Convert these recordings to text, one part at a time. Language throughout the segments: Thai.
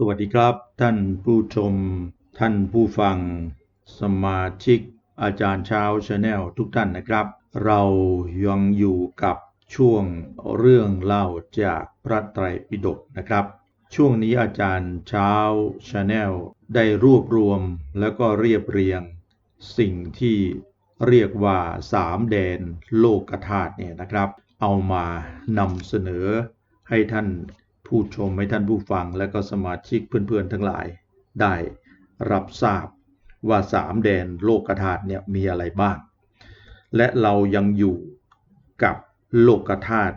สวัสดีครับ ท่านผู้ชม ท่านผู้ฟัง สมาชิก อาจารย์เช้าชาแนลทุกท่านนะครับ เรายังอยู่กับช่วงเรื่องเล่าจากพระไตรปิฎกนะครับ ช่วงนี้อาจารย์เช้าชาแนลได้รวบรวมแล้วก็เรียบเรียง สิ่งที่เรียกว่าสามแดนโลกธาตุเนี่ยนะครับ เอามานำเสนอให้ท่าน ผู้ชมให้ท่านผู้ฟังและก็สมาชิกเพื่อนๆทั้งหลาย ได้รับทราบว่าสามแดนโลกธาตุเนี่ยมีอะไรบ้าง และเรายังอยู่กับโลกธาตุ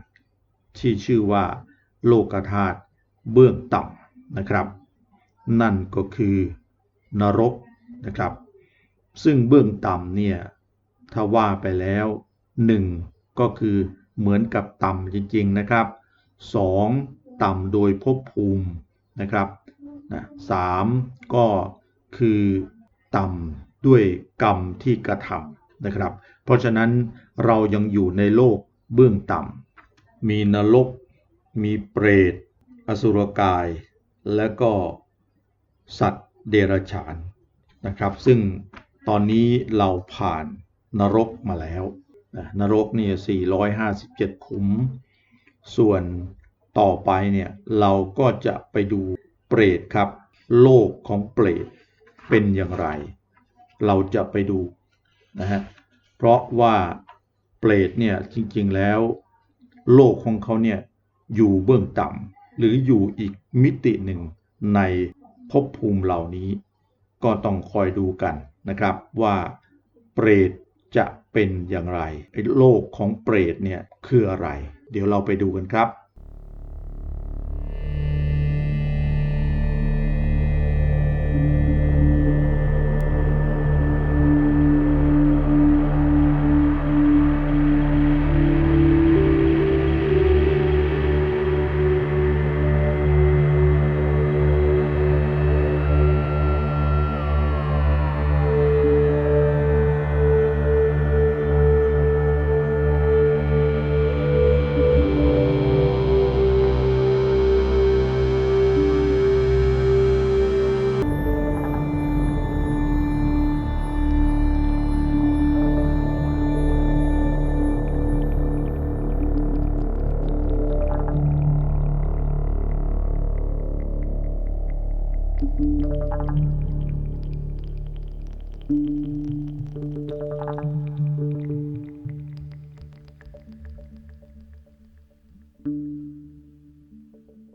ที่ชื่อว่า โลกธาตุเบื้องต่ำนะครับ นั่นก็คือนรกนะครับ ซึ่งเบื้องต่ำเนี่ยถ้าว่าไปแล้วหนึ่งก็คือเหมือนกับต่ำจริงๆนะครับสอง ต่ำโดยภพภูมินะครับนะสามก็คือต่ำด้วยกรรมที่กระทำนะครับ เพราะฉะนั้นเรายังอยู่ในโลกเบื้องต่ำมีนรก มีเปรต อสุรกาย และก็สัตว์เดรัจฉานนะครับ ซึ่งตอนนี้เราผ่านนรกมาแล้ว นรกเนี่ย457 ขุม ส่วน ต่อไปเนี่ยเราก็จะไปดูเปรตครับ โลกของเปรตเป็นอย่างไร เราจะไปดูนะฮะเพราะว่าเปรตเนี่ยจริงๆแล้ว โลกของเขาเนี่ยอยู่เบื้องต่ำหรืออยู่อีกมิติหนึ่งในภพภูมิเหล่านี้ ก็ต้องคอยดูกันนะครับว่าเปรตจะเป็นอย่างไรไอ้โลกของเปรตเนี่ยคืออะไร เดี๋ยวเราไปดูกันครับ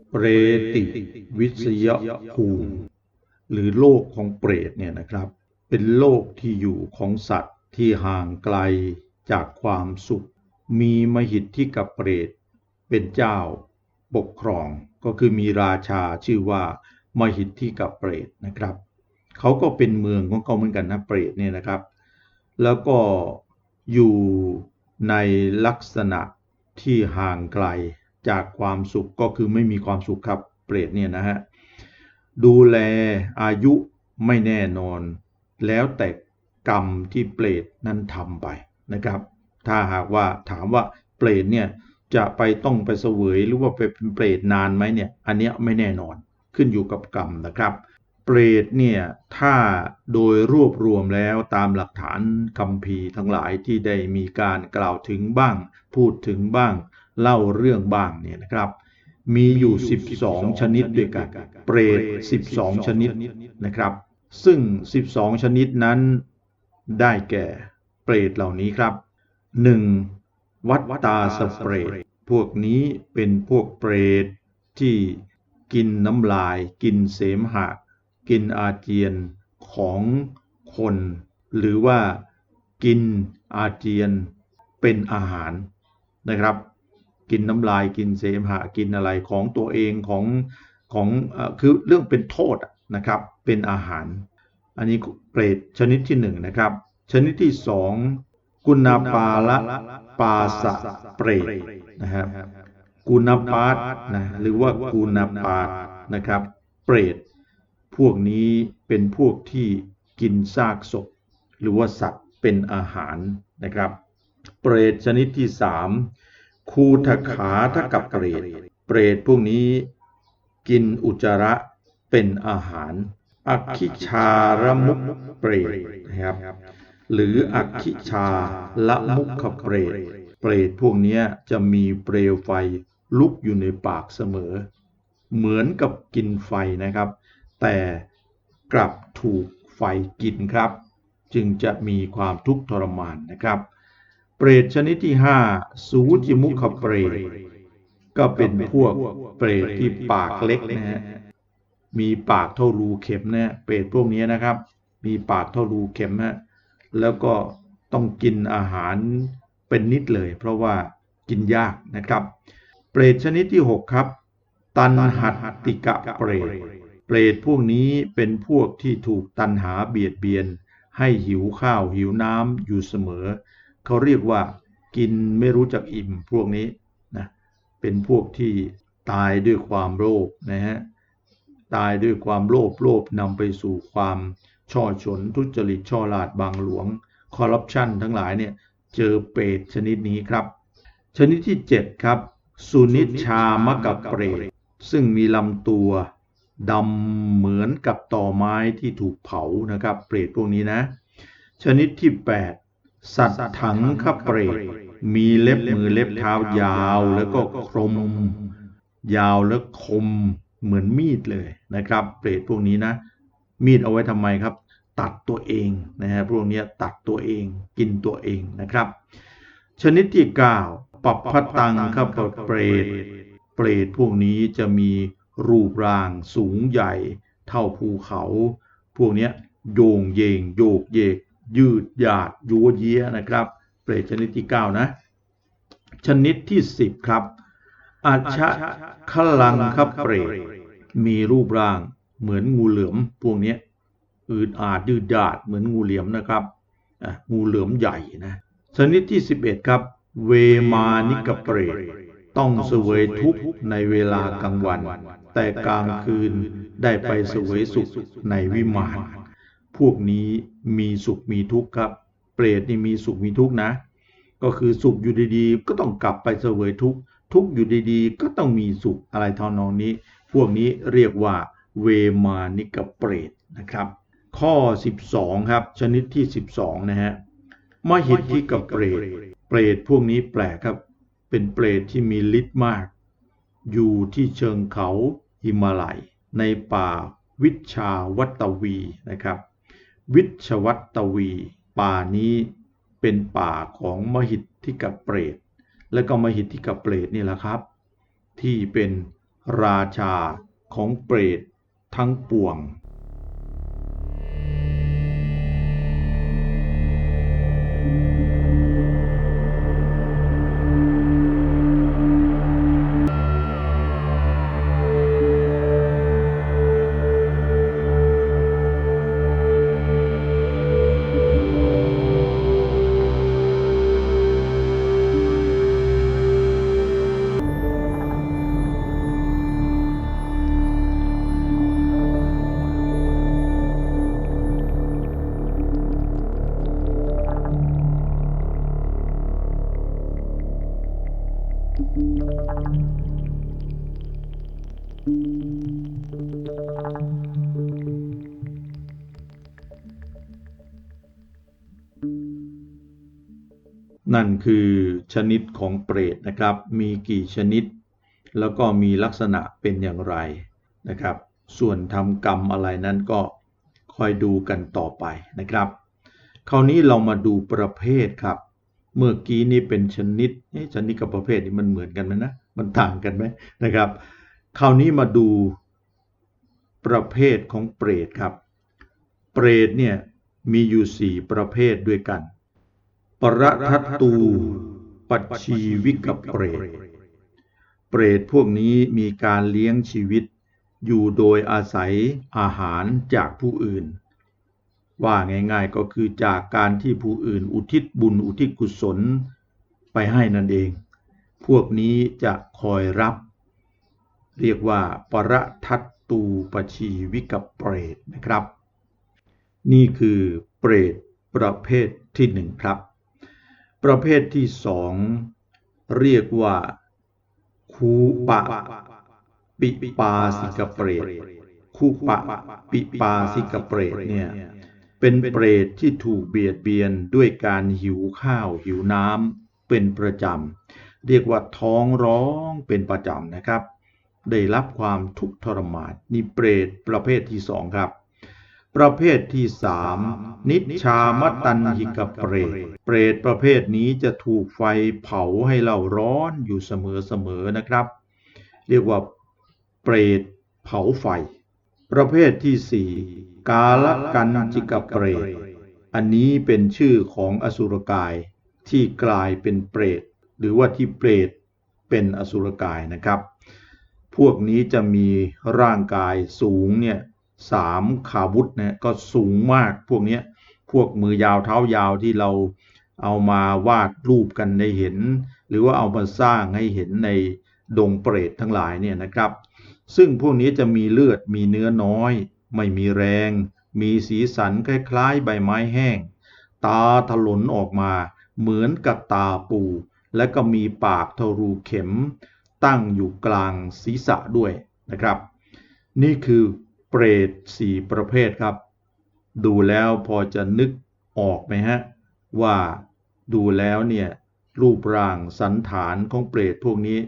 เปรติวิสยภูมิหรือโลกของเปรตเนี่ยนะครับ เป็นโลกที่อยู่ของสัตว์ที่ห่างไกลจากความสุข มีมหิทธิกับเปรต เป็นเจ้าปกครองก็คือมีราชาชื่อว่ามหิทธิกับเปรตนะครับ เขาก็เป็นเมืองของเขาเหมือนกันนะเปรตเนี่ยนะครับ แล้วก็อยู่ในลักษณะที่ห่างไกลจากความสุขก็คือไม่มีความสุขครับเปรตเนี่ยนะฮะดูแลอายุไม่แน่นอน แล้วแต่กรรมที่เปรตนั้นทำไปนะครับ ถ้าหากว่าถามว่าเปรตเนี่ยจะไปต้องไปเสวยหรือว่าไปเป็นเปรตนานไหมเนี่ย อันเนี้ยไม่แน่นอนขึ้นอยู่กับกรรมนะครับ เปรตเนี่ยถ้าโดยรวบรวมแล้วตามหลักฐานคัมภีทั้งหลายที่ได้มีการกล่าวถึงบ้าง พูดถึงบ้าง เล่าเรื่องบ้างเนี่ยนะครับ มีอยู่ 12 ชนิดด้วยกัน เปรต 12 ชนิดนะครับ ซึ่ง 12 ชนิดนั้นได้แก่เปรตเหล่านี้ครับ 1. วัตตาสเปรต พวกนี้เป็นพวกเปรตที่กินน้ำลายกินเสมหะ กินอาเจียนของคน หรือว่ากินอาเจียนเป็นอาหารนะครับ กินน้ำลายกินเสมหะกินอะไรของตัวเองของของอคือเรื่องเป็นโทษนะครับเป็นอาหาร อันนี้เปรตชนิดที่หนึ่งนะครับ ชนิดที่สองกุณาปาละปาสะเปรตนะครับกุณาปาตนะหรือว่ากุณาปาตนะครับ เปรต พวกนี้เป็นพวกที่กินซากศพ หรือว่าสัตว์เป็นอาหารนะครับ เปรตชนิดที่สามคูทขาทกับเปรตเปรตพวกนี้กินอุจจาระเป็นอาหาร อักขิชารมุกเปรตนะครับ หรืออักขิชาละมุขเปรตเปรตพวกนี้จะมีเปลวไฟลุกอยู่ในปากเสมอ เหมือนกับกินไฟนะครับ แต่กลับถูกไฟกินครับ จึงจะมีความทุกข์ทรมานนะครับ เปรตชนิดที่ 5 สูติมุขเปรตก็เป็นพวกเปรตที่ปากเล็กนะฮะมีปากเท่ารูเข็มนะเปรตพวกนี้นะครับ มีปากเท่ารูเข็มฮะแล้วก็ต้องกินอาหารเป็นนิดเลย เพราะว่ากินยากนะครับ เปรตชนิดที่ 6 ครับ ตันหัตติกะเปรต เปรตพวกนี้เป็นพวกที่ถูกตันหาเบียดเบียน ให้หิวข้าวหิวน้ำอยู่เสมอ เขาเรียกว่ากินไม่รู้จักอิ่มพวกนี้นะเป็นพวกที่ตายด้วยความโลภนะฮะตายด้วยความโลภโลภนำไปสู่ความช่อฉนทุจริตช่อลาดบางหลวงคอร์รัปชันทั้งหลายเนี่ยเจอเปรตชนิดนี้ครับ ชนิดที่ 7 ครับ สุนิชามกับเปรตซึ่งมีลำตัว ดำเหมือนกับต่อไม้ที่ถูกเผานะครับ เปรตพวกนี้นะ ชนิดที่ 8 สัตว์ถังขเปรต มีเล็บมือเล็บเท้ายาวแล้วก็คม ยาวและคมเหมือนมีดเลยนะครับ เปรตพวกนี้นะ มีดเอาไว้ทำไมครับ ตัดตัวเองนะฮะพวกนี้ตัดตัวเองกินตัวเองนะครับ ชนิดที่ 9ปัปพตังครับเปรตเปรตพวกนี้จะมี รูปร่างสูงใหญ่เท่าภูเขา พวกนี้โยงเยงโยกเยก ยืดหยาดยัวเยียนะครับ เปรตชนิดที่ 9 นะ ชนิดที่ 10 ครับ อาชะขลังครับเปรตมีรูปร่างเหมือนงูเหลือม พวกนี้อืดอาดยืดยาดเหมือนงูเหลือมนะครับงูเหลือมใหญ่นะชนิดที่ 11 ครับ เวมานิกเปรตต้องเสวยทุกข์ในเวลากลางวัน แต่กลางคืนได้ไปเสวยสุขในวิมาน พวกนี้มีสุขมีทุกข์ครับ เปรตนี่มีสุขมีทุกข์นะ ก็คือสุขอยู่ดีๆ ก็ต้องกลับไปเสวยทุกข์ ทุกข์อยู่ดีๆ ก็ต้องมีสุขอะไรทำนองนี้ พวกนี้เรียกว่าเวมานิกเปรตนะครับ ข้อ 12 ครับ ชนิดที่ 12 นะฮะมหิทธิกับเปรต เปรตพวกนี้แปลกครับ เป็นเปรตที่มีฤทธิ์มาก อยู่ที่เชิงเขา หิมาลัย ในป่าวิชาวัตวีนะครับ วิชวัตวี ป่านี้เป็นป่าของมหิทธิกับเปรตและก็มหิทธิกับเปรตนี่แหละครับ ที่เป็นราชาของเปรตทั้งปวง คือชนิดของเปรตนะครับ มีกี่ชนิด แล้วก็มีลักษณะเป็นอย่างไรนะครับ ส่วนทำกรรมอะไรนั้นก็คอยดูกันต่อไปนะครับ คราวนี้เรามาดูประเภทครับ เมื่อกี้นี้เป็นชนิดเอ๊ะชนิดกับประเภทนี่มันเหมือนกันไหมนะ มันต่างกันไหมนะครับ คราวนี้มาดูประเภทของเปรตครับ เปรตเนี่ยมีอยู่สี่ประเภทด้วยกัน ปรทัตตู ปัจชีวิกเปรต เปรตพวกนี้มีการเลี้ยงชีวิต อยู่โดยอาศัยอาหารจากผู้อื่น ว่าง่ายๆก็คือจากการที่ผู้อื่นอุทิศบุญอุทิศกุศลไปให้นั่นเอง พวกนี้จะคอยรับ เรียกว่าปรทัตตูปชีวิกเปรตนะครับ นี่คือเปรตประเภทที่หนึ่งครับ ประเภทที่สองเรียกว่า คูปะ ปิปาสิกเปรตคุปะ ปิปาสิกเปรตเนี่ย เป็นเปรตที่ถูกเบียดเบียนด้วยการหิวข้าวหิวน้ำเป็นประจำ เรียกว่าท้องร้องเป็นประจำนะครับ ได้รับความทุกข์ทรมานนี่เปรตประเภทที่สองครับ ประเภทที่สามนิชามตันหิกเปรต เปรตประเภทนี้จะถูกไฟเผาให้เราร้อนอยู่เสมอๆนะครับ เรียกว่าเปรตเผาไฟ ประเภทที่สี่กาลกันจิกเปรต อันนี้เป็นชื่อของอสุรกายที่กลายเป็นเปรต หรือว่าที่เปรตเป็นอสุรกายนะครับ พวกนี้จะมีร่างกายสูงเนี่ย สามขาวุธเนี่ยก็สูงมากพวกนี้พวกมือยาวเท้ายาวที่เราเอามาวาดรูปกันได้เห็น หรือว่าเอามาสร้างให้เห็นในดงเปรตทั้งหลายเนี่ยนะครับ ซึ่งพวกนี้จะมีเลือดมีเนื้อน้อย ไม่มีแรง มีสีสันคล้ายๆ ใบไม้แห้ง ตาถลนออกมา เหมือนกับตาปู และก็มีปากทารูเข็ม ตั้งอยู่กลางศีรษะด้วยนะครับ นี่คือ เปรตสี่ประเภทครับ ดูแล้วพอจะนึกออกไหมฮะ ว่าดูแล้วเนี่ยรูปร่างสันฐานของเปรตพวกนี้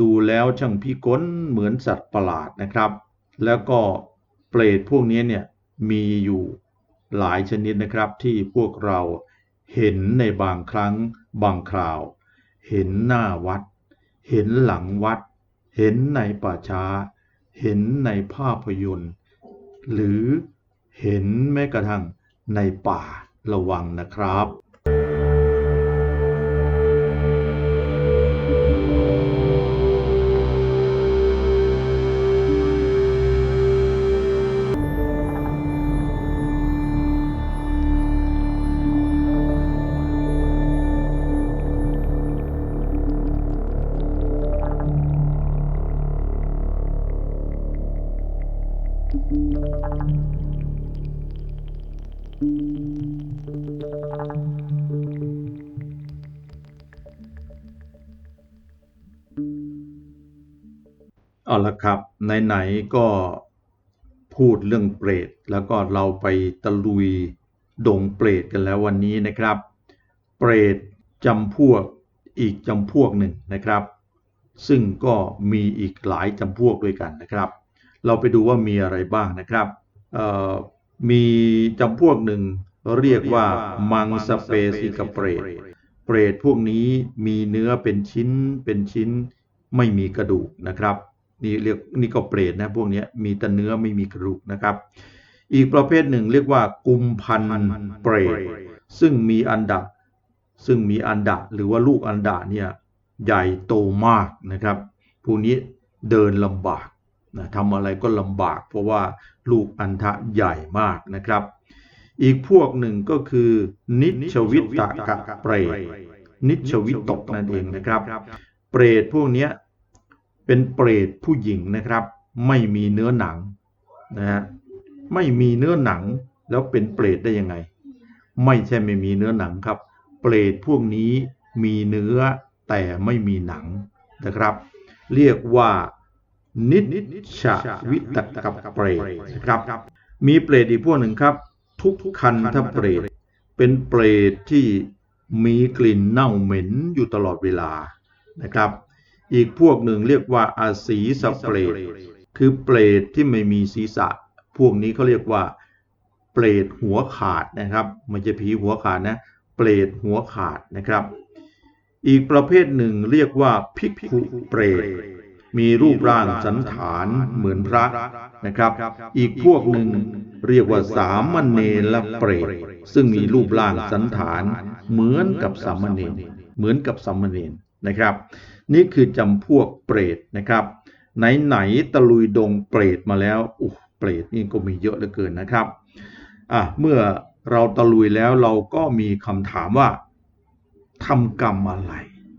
ดูแล้วช่างพิกลเหมือนสัตว์ประหลาดนะครับ แล้วก็เปรตพวกนี้เนี่ยมีอยู่หลายชนิดนะครับที่พวกเราเห็นในบางครั้งบางคราว เห็นหน้าวัด เห็นหลังวัด เห็นในป่าช้า เห็นในภาพยนตร์ หรือเห็นแม้กระทั่งในป่าระวังนะครับ ละครับไหนๆก็พูดเรื่องเปรต แล้วก็เราไปตะลุยดงเปรตกันแล้ววันนี้นะครับ เปรตจำพวกอีกจำพวกหนึ่งนะครับ ซึ่งก็มีอีกหลายจำพวกด้วยกันนะครับ เราไปดูว่ามีอะไรบ้างนะครับมีจำพวกหนึ่งเรียกว่ามังสเปซิกเปรตเปรตพวกนี้มีเนื้อเป็นชิ้นเป็นชิ้นไม่มีกระดูกนะครับ นี่เรียกนี่ก็เปรตนะพวกนี้มีแต่เนื้อไม่มีกระดูกนะครับ อีกประเภทหนึ่งเรียกว่ากุมพันเปรตซึ่งมีอันดะซึ่งมีอันดะหรือว่าลูกอันดะเนี่ยใหญ่โตมากนะครับพวกนี้เดินลำบากนะทำอะไรก็ลำบาก เพราะว่าลูกอันทะใหญ่มากนะครับ อีกพวกหนึ่งก็คือนิชวิตตกะเปรตนิชวิตกนั่นเองนะครับ เปรตพวกนี้ เป็นเปรตผู้หญิงนะครับ ไม่มีเนื้อหนังนะฮะไม่มีเนื้อหนังแล้วเป็นเปรตได้ยังไง ไม่ใช่ไม่มีเนื้อหนังครับ เปรตพวกนี้มีเนื้อแต่ไม่มีหนังนะครับ เรียกว่านิชวิตกับเปรตนะครับ มีเปรตอีกพวกหนึ่งครับ ทุกคันทเปรตเป็นเปรตที่มีกลิ่นเน่าเหม็นอยู่ตลอดเวลานะครับ อีกพวกหนึ่งเรียกว่าอาศีสเปรตคือเปรตที่ไม่มีศีรษะ พวกนี้เขาเรียกว่า เปรตหัวขาดนะครับม่ใช่ผีหัวขาดนะ เปรตหัวขาดนะครับ อีกประเภทหนึ่งเรียกว่าภิกขุเปรตมีรูปร่างสันฐานเหมือนพระนะครับ อีกพวกหนึ่งเรียกว่าสามเณรเปรตซึ่งมีรูปร่างสันฐานเหมือนกับสามเณรเหมือนกับสามเณรนะครับ นี่คือจำพวกเปรตนะครับ ไหนๆตะลุยดงเปรตมาแล้วอ้เปรตนี่ก็มีเยอะเหลือเกินนะครับอะเมื่อเราตะลุยแล้วเราก็มีคำถามว่าทำกรรมอะไร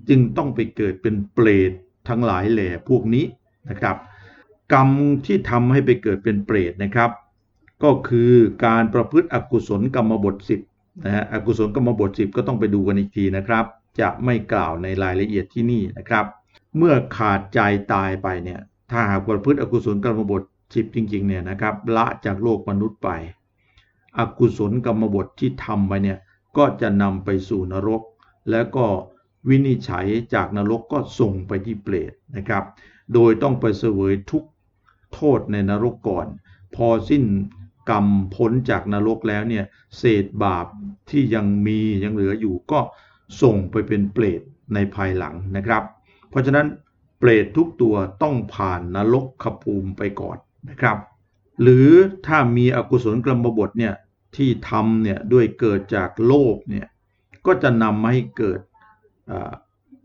จึงต้องไปเกิดเป็นเปรตทั้งหลายแหล่พวกนี้นะครับ กรรมที่ทำให้ไปเกิดเป็นเปรตนะครับ ก็คือการประพฤติอกุศลกรรมบท 10นะฮะอกุศลกรรมบท 10 ก็ต้องไปดูกันอีกทีนะครับ จะไม่กล่าวในรายละเอียดที่นี่นะครับ เมื่อขาดใจตายไปเนี่ยถ้าหากประพฤติอกุศลกรรมบทสิบจริงๆเนี่ยนะครับละจากโลกมนุษย์ไป อกุศลกรรมบทที่ทำไปเนี่ยก็จะนำไปสู่นรก แล้วก็วินิจฉัยจากนรกก็ส่งไปที่เปรตนะครับ โดยต้องไปเสวยทุกโทษในนรกก่อน พอสิ้นกรรมพ้นจากนรกแล้วเนี่ยเศษบาปที่ยังมียังเหลืออยู่ก็ ส่งไปเป็นเปรตในภายหลังนะครับ เพราะฉะนั้นเปรตทุกตัวต้องผ่านนรกขภูมิไปก่อนนะครับ หรือถ้ามีอกุศลกรรมบทเนี่ยที่ทำเนี่ยด้วยเกิดจากโลภเนี่ยก็จะนำมาให้เกิด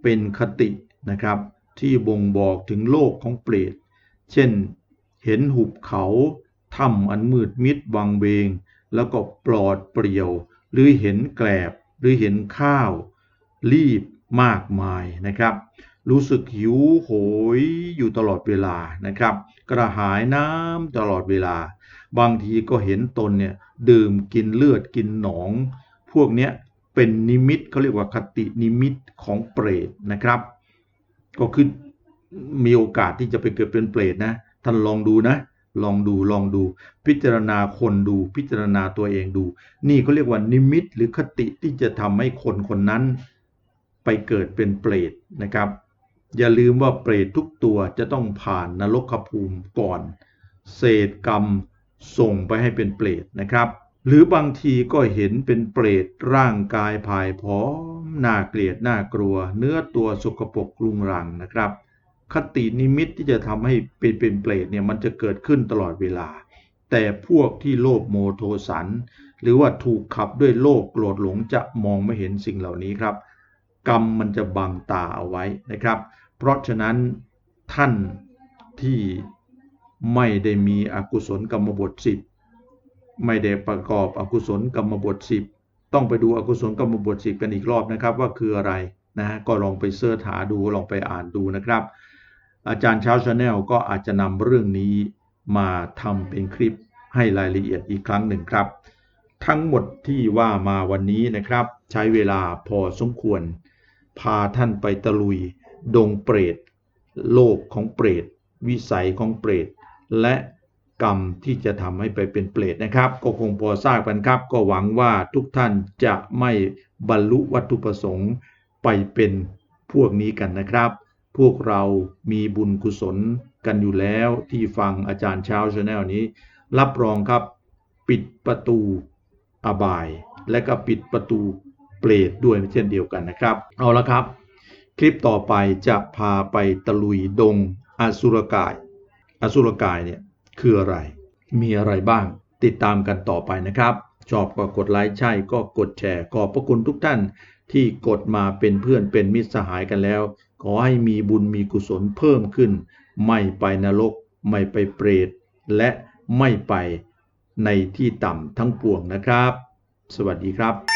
เป็นคตินะครับ ที่บ่งบอกถึงโลกของเปรต เช่นเห็นหุบเขาถ้ำอันมืดมิดวังเวง แล้วก็ปลอดเปลี่ยว หรือเห็นแกลบ หรือเห็นข้าว รีบมากมายนะครับ รู้สึกหิวโหยอยู่ตลอดเวลานะครับ กระหายน้ำตลอดเวลา บางทีก็เห็นตนเนี่ยดื่มกินเลือดกินหนอง พวกเนี้ยเป็นนิมิตเขาเรียกว่าคตินิมิตของเปรตนะครับ ก็คือมีโอกาสที่จะไปเกิดเป็นเปรตนะท่านลองดูนะลองดูลองดู พิจารณาคนดูพิจารณาตัวเองดู นี่เขาเรียกว่านิมิตหรือคติที่จะทำให้คนคนนั้น ไปเกิดเป็นเปรตนะครับ อย่าลืมว่าเปรตทุกตัวจะต้องผ่านนรกภูมิก่อน เศษกรรมส่งไปให้เป็นเปรตนะครับ หรือบางทีก็เห็นเป็นเปรตร่างกายผายผอมน่าเกลียดน่ากลัว เนื้อตัวสกปรกรุงรังนะครับ คตินิมิตที่จะทำให้เป็นเป็นเปรตเนี่ยมันจะเกิดขึ้นตลอดเวลา แต่พวกที่โลภโมโทสัน หรือว่าถูกขับด้วยโลภโกรธหลงจะมองไม่เห็นสิ่งเหล่านี้ครับ กรรมมันจะบังตาเอาไว้นะครับ เพราะฉะนั้นท่านที่ไม่ได้มีอกุศลกรรมบทสิบไม่ได้ประกอบอกุศลกรรมบทสิบต้องไปดูอกุศลกรรมบทสิบกันอีกรอบนะครับ ว่าคืออะไรนะก็ลองไปเสิร์ชหาดูลองไปอ่านดูนะครับ อาจารย์เช้าชาแนลก็อาจจะนำเรื่องนี้มาทำเป็นคลิปให้รายละเอียดอีกครั้งหนึ่งครับ ทั้งหมดที่ว่ามาวันนี้นะครับ ใช้เวลาพอสมควร พาท่านไปตะลุย ดงเปรต โลกของเปรต วิสัยของเปรต และกรรมที่จะทำให้ไปเป็นเปรตนะครับ ก็คงพอทราบกันครับ ก็หวังว่าทุกท่านจะไม่บรรลุวัตถุประสงค์ไปเป็นพวกนี้กันนะครับ พวกเรามีบุญกุศลกันอยู่แล้วที่ฟังอาจารย์เช้าชาแนลนี้ รับรองครับ ปิดประตูอบาย และก็ปิดประตู เปรตด้วยเช่นเดียวกันนะครับ เอาละครับ คลิปต่อไปจะพาไปตะลุยดงอสุรกาย อสุรกายเนี่ยคืออะไร มีอะไรบ้าง ติดตามกันต่อไปนะครับ ชอบก็กดไลค์ใช่ก็กดแชร์ขอบพระคุณทุกท่านที่กดมาเป็นเพื่อนเป็นมิตรสหายกันแล้ว ขอให้มีบุญมีกุศลเพิ่มขึ้น ไม่ไปนรก ไม่ไปเปรต และไม่ไปในที่ต่ำทั้งปวงนะครับ สวัสดีครับ